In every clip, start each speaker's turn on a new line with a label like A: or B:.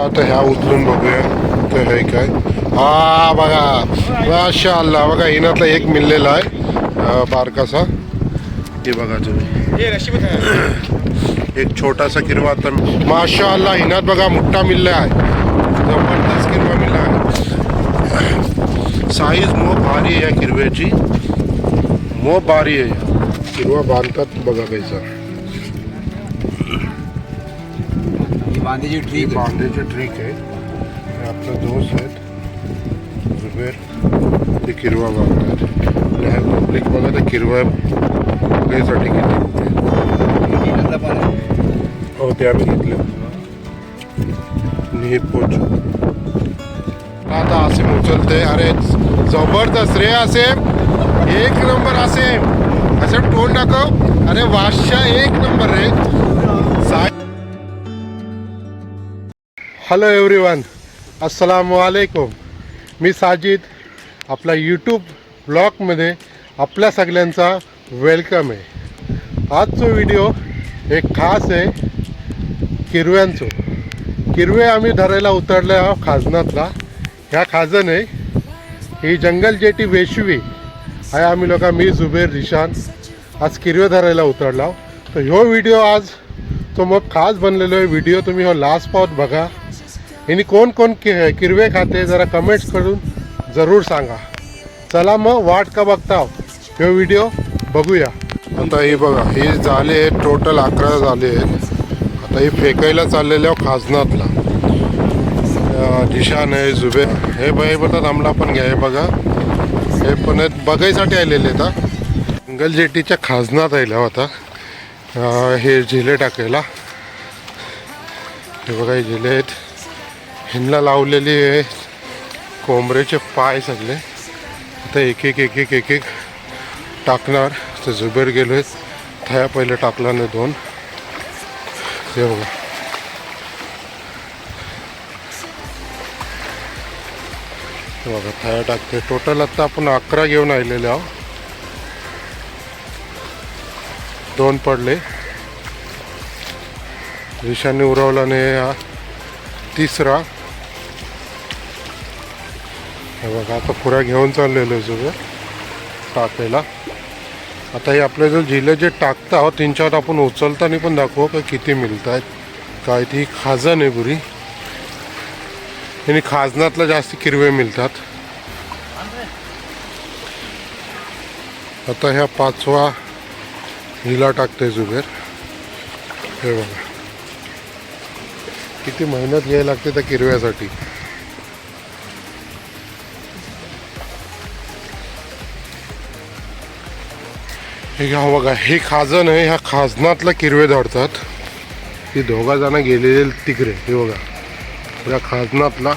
A: आता ह्या उचलून बघूया. ते हे काय? हा बघा. माशा अल्ला बघा इनातला एक मिळलेला आहे बारकासा. हे बघा तुम्ही. एक छोटासा किरवा तर माशा अल्ला इनात बघा मोठा मिळला आहे. जबरदस्त किरवा मिळला आहे. साईज मो भारी आहे या किरव्याची. मो भारी आहे. किरवा बांधतात बघा कैसा.
B: बांधीची
A: ही
B: ट्रिक
A: बांधायची ट्रिक आहे. हे आपले दोस्त आहेत. जुबेर. ते किरवा बांधतात. आणि ह्या पब्लिक बघा ते किरवा बघायसाठी किती हो ते आम्ही घेतले. आणि हे पोच. आता असे उचलते. अरे जबरदस्त रे असे एक नंबर असे असे टोन टाकव अरे वाशा एक नंबर रे. हॅलो एव्हरीवन अस्सलाम वालेकुम मी साजिद. आपला यूट्यूब ब्लॉगमध्ये आपल्या सगळ्यांचा वेलकम आहे. आजचा व्हिडिओ एक खास आहे किरव्यांचो. किरवे आम्ही धरायला उतरले आहोत खाजनातला. ह्या खाजन आहे ही जंगल जेटी वेशवी आहे आम्ही लोक मी जुबेर रिशान आज किरवे धरायला उतरला तर ह्यो व्हिडिओ आज तो मग खास बनलेलो आहे. व्हिडिओ तुम्ही हो लास्ट पावत बघा. आणि कोण कोण कि किरवे खाते जरा कमेंट्स करून जरूर सांगा. चला मग वाट का बघता. हे व्हिडिओ बघूया. आता हे बघा हे झाले टोटल अकरा झाले आहेत. आता हे फेकायला चाललेल्या खाजनातला. दिशान आहे जुबे. हे बाई बोलतात आम्हाला पण घ्या हे बघा. हे पण आहेत बघायसाठी आलेले आहेत हा. जंगल जेटीच्या खाजनात आल्या होता हे झिले टाकायला. हे बघा हे झिले आहेत. ह्यांना लावलेली आहे कोंबरेचे पाय सगळे. आता एक एक एक एक एक एक टाकणार. तर जुबेर गेलो आहेत. थया पहिले टाकला नाही दोन. हे बघा. बघा थया टाकते. टोटल आता आपण अकरा घेऊन आलेले आहो दोन पडले. ईशान्य उरवला नाही तिसरा. हे बघा आता पुऱ्या घेऊन चाललेलो आहे सगळं टाकेला आता हे आपले जो झिले जे टाकता आहोत त्यांच्यावर आपण उचलताना पण दाखवू का किती मिळत आहेत काय ती खाजन आहे पुरी. आणि खाजनातला जास्त किरवे मिळतात. आता ह्या पाचवा हिला टाकते जुबेर. हे बघा. किती मेहनत घ्यायला लागते त्या किरव्यासाठी. हे घ्या हो बघा हे खाजन आहे ह्या खाजनातला किरवे धरतात. ही दोघा जण गेलेले तिकडे हे बघा. या खाजनातला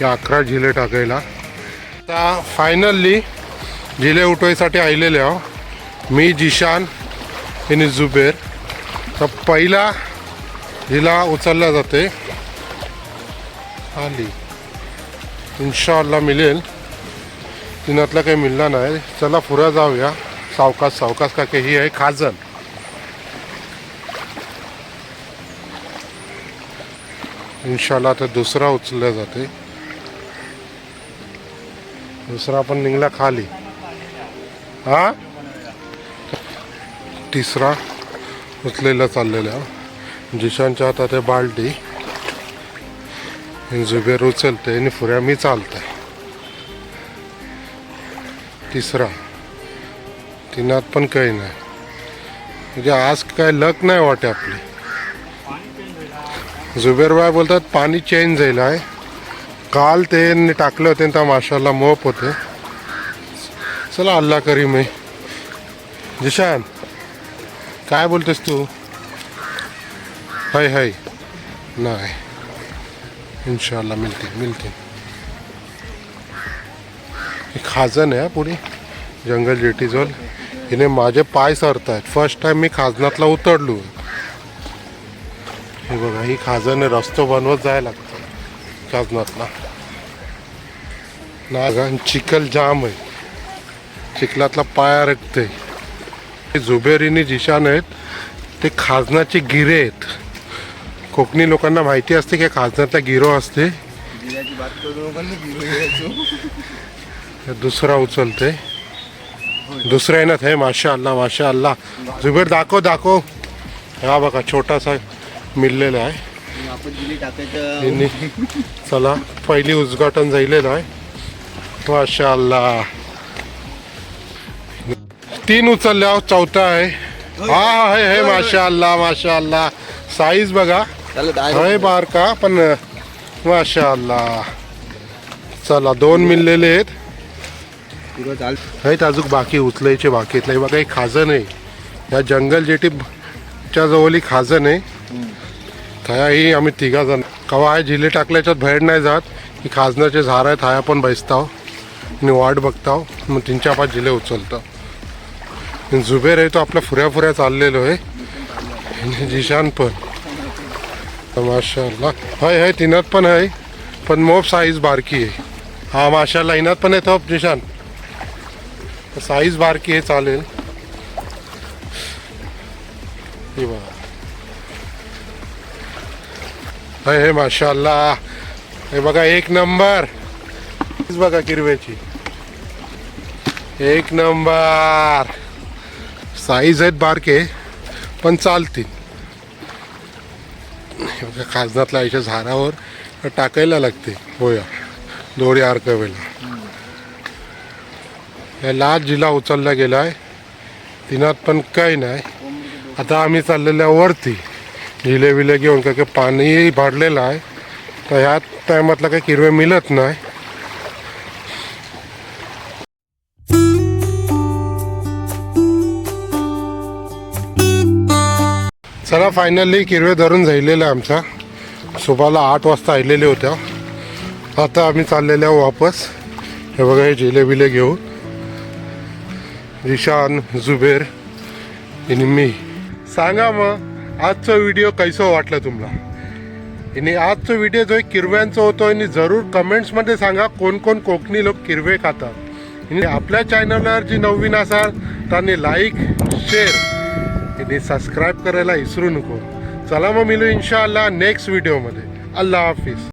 A: या अकरा झिले टाकायला. आता फायनली झिले उठवायसाठी आलेले आहो. मी जिशान आणि जुबेर. तर पहिला झिला उचलल्या जाते आली इन्शाअल्लाह मिळेल. तिनातला काही मिळणार नाही. चला पुरा जाऊया. सावकाश सावकाश का की ही आहे खाजन इन्शाला आता दुसरा उचलला जाते दुसरा पण निघला खाली. हा? तिसरा उचलेला चाललेला. जिशांच्या हातात आहे बाल्टी. जुबेर उचलते आणि फुऱ्या मी चालतंय. तिसरा. तिनात पण काही नाही. म्हणजे आज काय लक नाही वाटे आपली. जुबेरबाय बोलतात पाणी चेंज झालं आहे. काल ते टाकले होते त्या माशाला मोप होते. चला अल्ला करी मी. जिशान काय बोलतेस तू? है है नाही. इन्शाला मिळतील मिळतील खाजन आहे पुढे. जंगल जेटीजवळ हिने माझे पाय सरत आहेत फर्स्ट टाइम मी खाजनातला उतरलो. हे बघा ही खाजन रस्तो बनवत जायला लागतं खाजनातला. नागा चिखल जाम आहे. चिखलातला पाया रखते हे जुबेरीनी जिशान आहेत ते खाजनाचे गिरे आहेत. कोकणी लोकांना माहिती असते की खाजनातला गिरो असते. दुसरा उचलते दुसरा येणार हे माशा अल्ला माशा अल्ला जुबेर दाखव दाखव. हा बघा छोटासा मिळलेला आहे. चला पहिली उद्घाटन झालेलं आहे. माशा अल्ला तीन उचलल्या चौथा आहे. हा हा हे हे माशा अल्ला माशा अल्ला साईज बघा.
B: डाय
A: आहे बारका पण माशा अल्ला चला दोन मिळलेले आहेत. आहेत अजून बाकी उचलायचे बाकी आहेत. नाही बघा एक खाजन आहे या जंगल जेटीच्या जवळ ही खाजन आहे थयाही आम्ही तिघा जण. कवा आहे झिले टाकल्याच्यात बाहेर नाही जात. की खाजनाचे झाड आहे थया पण बैसताव. आणि वाट बघताव. मग तीनच्या पाच जिले उचलतो जुबेर आहे तो आपल्या फुऱ्या फुऱ्या चाललेलो आहे. जिशान पण. माशाला हय हय तिनात पण आहे पण मोप साईज बारकी आहे. हा माशाला इनात पण येतो जिशान? साईज बारकी आहे चालेल. हे बघा. हे हे हे बघा एक नंबर. बघा किरव्याची. एक नंबर. साईज आहेत बारके पण चालतील. हे बघा आईच्या झाडावर टाकायला लागते. होया दोरी आरकवेला. या लास्ट जिला उचलला गेला आहे तिनात पण काही नाही. आता आम्ही चाललेल्या वरती जिले विले घेऊन का की पाणी भाडलेलं आहे. तर ह्या टायमातला काही किरवे मिळत नाही. चला फायनली किरवे धरून झालेला आहे आमचा. सुबाला आठ वाजता आलेले होत्या. आता आम्ही चाललेल्या वापस. हे बघा हे जिले बिले घेऊन. रिशान जुबेर आणि मी. सांगा मग आजचा व्हिडिओ कैसो वाटलं तुम्हाला? आणि आजचा व्हिडिओ जो किरव्यांचा होतो आणि जरूर कमेंट्समध्ये सांगा कोण कोण कोकणी लोक किरवे खातात. आणि आपल्या चॅनलवर जी नवीन असाल त्यांनी लाईक शेअर आणि सबस्क्राईब करायला विसरू नको. चला मग मिलू इन्शाअल्लाह नेक्स्ट व्हिडिओमध्ये अल्लाह हाफिज.